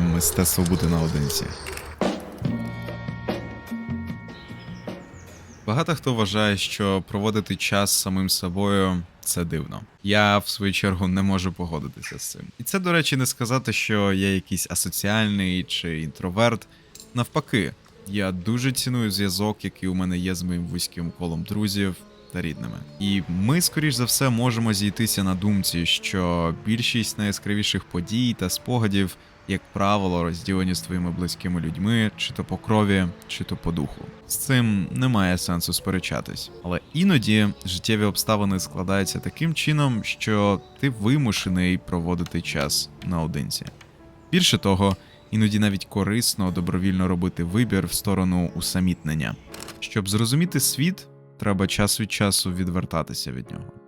мистецтво бути наодинці. Багато хто вважає, що проводити час самим собою це дивно. Я, в свою чергу, не можу погодитися з цим. І це, до речі, не сказати, що я якийсь асоціальний чи інтроверт. Навпаки, я дуже ціную зв'язок, який у мене є з моїм вузьким колом друзів та рідними. І ми, скоріш за все, можемо зійтися на думці, що більшість найяскравіших подій та спогадів, як правило, розділені з твоїми близькими людьми, чи то по крові, чи то по духу. З цим немає сенсу сперечатись. Але іноді життєві обставини складаються таким чином, що ти вимушений проводити час наодинці. Більше того, іноді навіть корисно добровільно робити вибір в сторону усамітнення. Щоб зрозуміти світ, треба час від часу відвертатися від нього.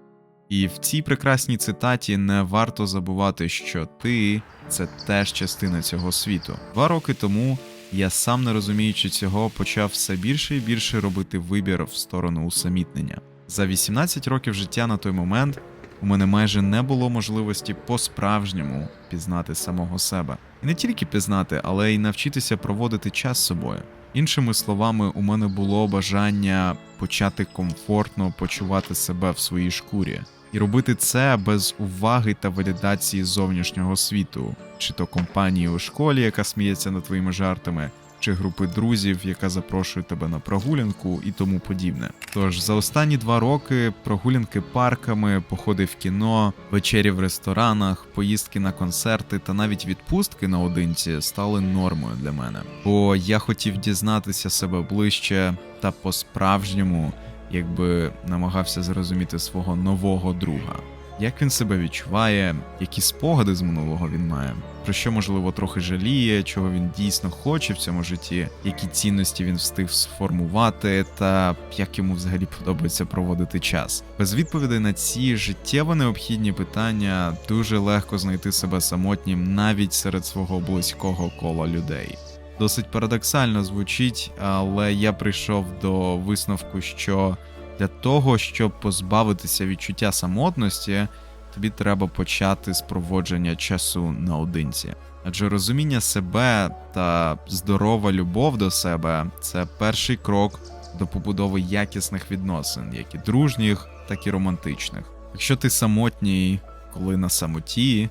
І в цій прекрасній цитаті не варто забувати, що ти це теж частина цього світу. Два роки тому я сам не розуміючи цього, почав все більше і більше робити вибір в сторону усамітнення. За 18 років життя на той момент у мене майже не було можливості по-справжньому пізнати самого себе. І не тільки пізнати, але й навчитися проводити час з собою. Іншими словами, у мене було бажання почати комфортно почувати себе в своїй шкурі. І робити це без уваги та валідації зовнішнього світу, чи то компанії у школі, яка сміється над твоїми жартами, чи групи друзів, яка запрошує тебе на прогулянку і тому подібне. Тож за останні два роки прогулянки парками, походи в кіно, вечері в ресторанах, поїздки на концерти та навіть відпустки наодинці стали нормою для мене. Бо я хотів дізнатися себе ближче та по-справжньому, якби намагався зрозуміти свого нового друга. Як він себе відчуває, які спогади з минулого він має, про що можливо трохи жаліє, чого він дійсно хоче в цьому житті, які цінності він встиг сформувати, та як йому взагалі подобається проводити час. Без відповідей на ці життєво необхідні питання дуже легко знайти себе самотнім навіть серед свого близького кола людей. Досить парадоксально звучить, але я прийшов до висновку, що для того, щоб позбавитися відчуття самотності, тобі треба почати з проводження часу наодинці. Адже розуміння себе та здорова любов до себе це перший крок до побудови якісних відносин, як і дружніх, так і романтичних. Якщо ти самотній, коли на самоті,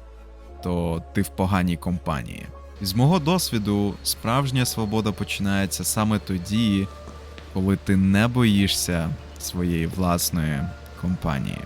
то ти в поганій компанії. З мого досвіду, справжня свобода починається саме тоді, коли ти не боїшся своєї власної компанії.